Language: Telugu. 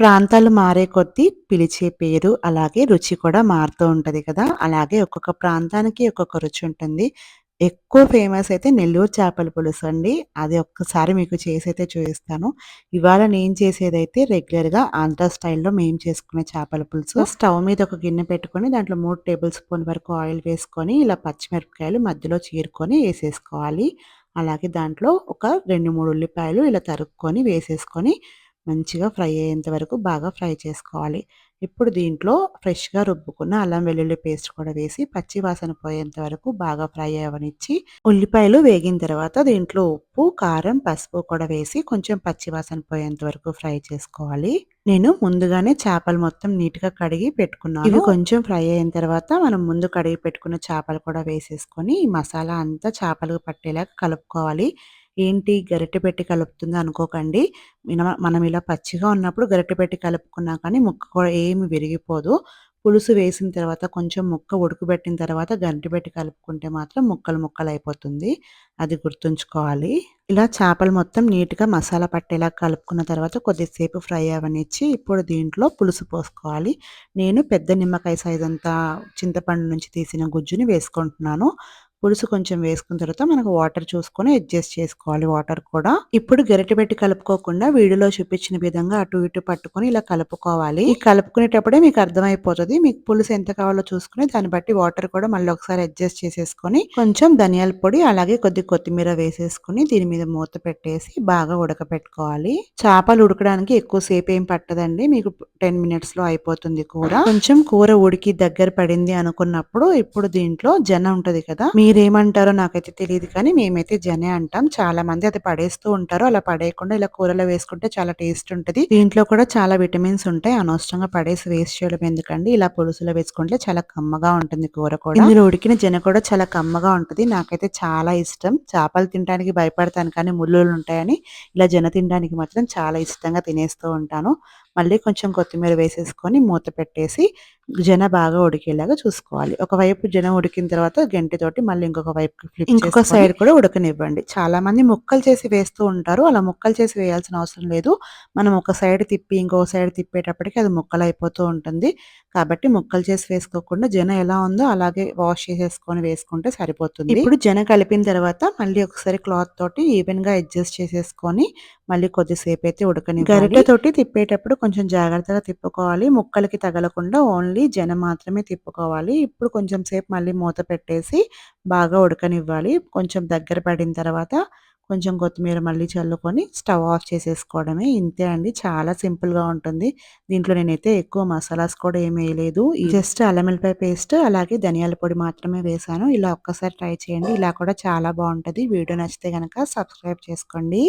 ప్రాంతాలు మారే కొద్దీ పిలిచే పేరు అలాగే రుచి కూడా మారుతూ ఉంటది కదా! అలాగే ఒక్కొక్క ప్రాంతానికి ఒక్కొక్క రుచి ఉంటుంది. ఎక్కువ ఫేమస్ అయితే నెల్లూరు చేపల పులుసు అండి. అది ఒక్కసారి మీకు చేసైతే చూపిస్తాను. ఇవాళ నేను చేసేదైతే రెగ్యులర్‌గా ఆంధ్ర స్టైల్‌లో మేము చేసుకునే చేపల పులుసు. స్టవ్ మీద ఒక గిన్నె పెట్టుకొని దాంట్లో 3 టేబుల్ స్పూన్ వరకు ఆయిల్ వేసుకొని ఇలా పచ్చిమిరపకాయలు మధ్యలో చీరుకొని ఏసేసుకోవాలి. అలాగే దాంట్లో ఒక 2, 3 ఉల్లిపాయలు ఇలా తరుక్కొని వేసేసుకొని మంచిగా ఫ్రై అయ్యేంత వరకు బాగా ఫ్రై చేసుకోవాలి. ఇప్పుడు దీంట్లో ఫ్రెష్‌గా రుబ్బుకున్న అల్లం వెల్లుల్లి పేస్ట్ కూడా వేసి పచ్చి వాసన పోయేంత వరకు బాగా ఫ్రై అవ్వనిచ్చి, ఉల్లిపాయలు వేగిన తర్వాత దీంట్లో ఉప్పు, కారం, పసుపు కూడా వేసి కొంచెం పచ్చి వాసన పోయేంత వరకు ఫ్రై చేసుకోవాలి. నేను ముందుగానే చేపలు మొత్తం నీట్‌గా కడిగి పెట్టుకున్నాను. ఇవి కొంచెం ఫ్రై అయిన తర్వాత మనం ముందు కడిగి పెట్టుకున్న చేపలు కూడా వేసేసుకొని ఈ మసాలా అంతా చేపలకు పట్టేలాగా కలుపుకోవాలి. ఏంటి గరిటె పెట్టి కలుపుతుంది అనుకోకండి. మనం ఇలా పచ్చిగా ఉన్నప్పుడు గరిటె పెట్టి కలుపుకున్నా కానీ ముక్క కూడా ఏమి విరిగిపోదు. పులుసు వేసిన తర్వాత కొంచెం ముక్క ఉడకబెట్టిన తర్వాత గరిటె పెట్టి కలుపుకుంటే మాత్రం ముక్కలు ముక్కలు అయిపోతుంది. అది గుర్తుంచుకోవాలి. ఇలా చేపలు మొత్తం నీట్‌గా మసాలా పట్టేలా కలుపుకున్న తర్వాత కొద్దిసేపు ఫ్రై అవనిచ్చి ఇప్పుడు దీంట్లో పులుసు పోసుకోవాలి. నేను పెద్ద నిమ్మకాయ సైజ్ అంతా చింతపండు నుంచి తీసిన గుజ్జుని వేసుకుంటున్నాను. పులుసు కొంచెం వేసుకున్న తర్వాత మనకు వాటర్ చూసుకొని అడ్జస్ట్ చేసుకోవాలి వాటర్ కూడా. ఇప్పుడు గరిటె పెట్టి కలుపుకోకుండా వీడియోలో చూపించిన విధంగా అటు ఇటు పట్టుకొని ఇలా కలుపుకోవాలి. ఈ కలుపుకునేటప్పుడే మీకు అర్థమైపోతుంది మీకు పులుసు ఎంత కావాలో చూసుకుని దాన్ని బట్టి వాటర్ కూడా మళ్ళీ ఒకసారి అడ్జస్ట్ చేసేసుకొని కొంచెం ధనియాల పొడి అలాగే కొద్ది కొత్తిమీర వేసేసుకొని దీని మీద మూత పెట్టేసి బాగా ఉడకపెట్టుకోవాలి. చేపలు ఉడకడానికి ఎక్కువ సేపు ఏం పట్టదండి. మీకు టెన్ మినిట్స్లో అయిపోతుంది కూర. కొంచెం కూర ఉడికి దగ్గర పడింది అనుకున్నప్పుడు ఇప్పుడు దీంట్లో జన ఉంటది కదా! మీ మీరేమంటారో నాకైతే తెలియదు కానీ మేమైతే జనే అంటాం. చాలా మంది అది పడేస్తూ ఉంటారు. అలా పడేయకుండా ఇలా కూరలో వేసుకుంటే చాలా టేస్ట్ ఉంటది. దీంట్లో కూడా చాలా విటమిన్స్ ఉంటాయి. అనవసరంగా పడేసి వేస్ట్ చేయడం ఎందుకండి. ఇలా పులుసులో వేసుకుంటే చాలా కమ్మగా ఉంటుంది కూర కూడా. ఇందులో ఉడికిన జన కూడా చాలా కమ్మగా ఉంటది. నాకైతే చాలా ఇష్టం. చేపలు తినడానికి భయపడతాను కానీ ముల్లులు ఉంటాయని ఇలా జన తినడానికి మాత్రం చాలా ఇష్టంగా తినేస్తూ ఉంటాను. మళ్ళీ కొంచెం కొత్తిమీర వేసేసుకొని మూత పెట్టేసి జన బాగా ఉడికేలాగా చూసుకోవాలి. ఒకవైపు జన ఉడికిన తర్వాత గెంటితోటి మళ్ళీ ఇంకొక ఫ్లిప్ ఇంకొక సైడ్ కూడా ఉడకనివ్వండి. చాలామంది ముక్కలు చేసి వేస్తూ ఉంటారు. అలా ముక్కలు చేసి వేయాల్సిన అవసరం లేదు. మనం ఒక సైడ్ తిప్పి ఇంకో సైడ్ తిప్పేటప్పటికి అది ముక్కలయిపోతూ ఉంటుంది. కాబట్టి ముక్కలు చేసి వేసుకోకుండా జన ఎలా ఉందో అలాగే వాష్ చేసేసుకొని వేసుకుంటే సరిపోతుంది. ఇప్పుడు జన కలిపిన తర్వాత మళ్ళీ ఒకసారి క్లాత్ తోటి ఈవెన్‌గా అడ్జస్ట్ చేసేసుకొని మళ్ళీ కొద్దిసేపు అయితే ఉడకని గరిటెతోటి తిప్పేటప్పుడు కొంచెం జాగ్రత్తగా తిప్పుకోవాలి. ముక్కలకి తగలకుండా ఓన్లీ జనం మాత్రమే తిప్పుకోవాలి. ఇప్పుడు కొంచెం సేపు మళ్ళీ మూత పెట్టేసి బాగా ఉడకనివ్వాలి. కొంచెం దగ్గర పడిన తర్వాత కొంచెం కొత్తిమీర మళ్ళీ చల్లుకొని స్టవ్ ఆఫ్ చేసేసుకోవడమే. ఇంతే అండి. చాలా సింపుల్‌గా ఉంటుంది. దీంట్లో నేనైతే ఎక్కువ మసాలాస్ కూడా ఏమి వేయలేదు. జస్ట్ అల్లం పేస్ట్ అలాగే ధనియాల పొడి మాత్రమే వేశాను. ఇలా ఒక్కసారి ట్రై చేయండి. ఇలా కూడా చాలా బాగుంటుంది వీడియో నచ్చితే కనుక సబ్స్క్రైబ్ చేసుకోండి.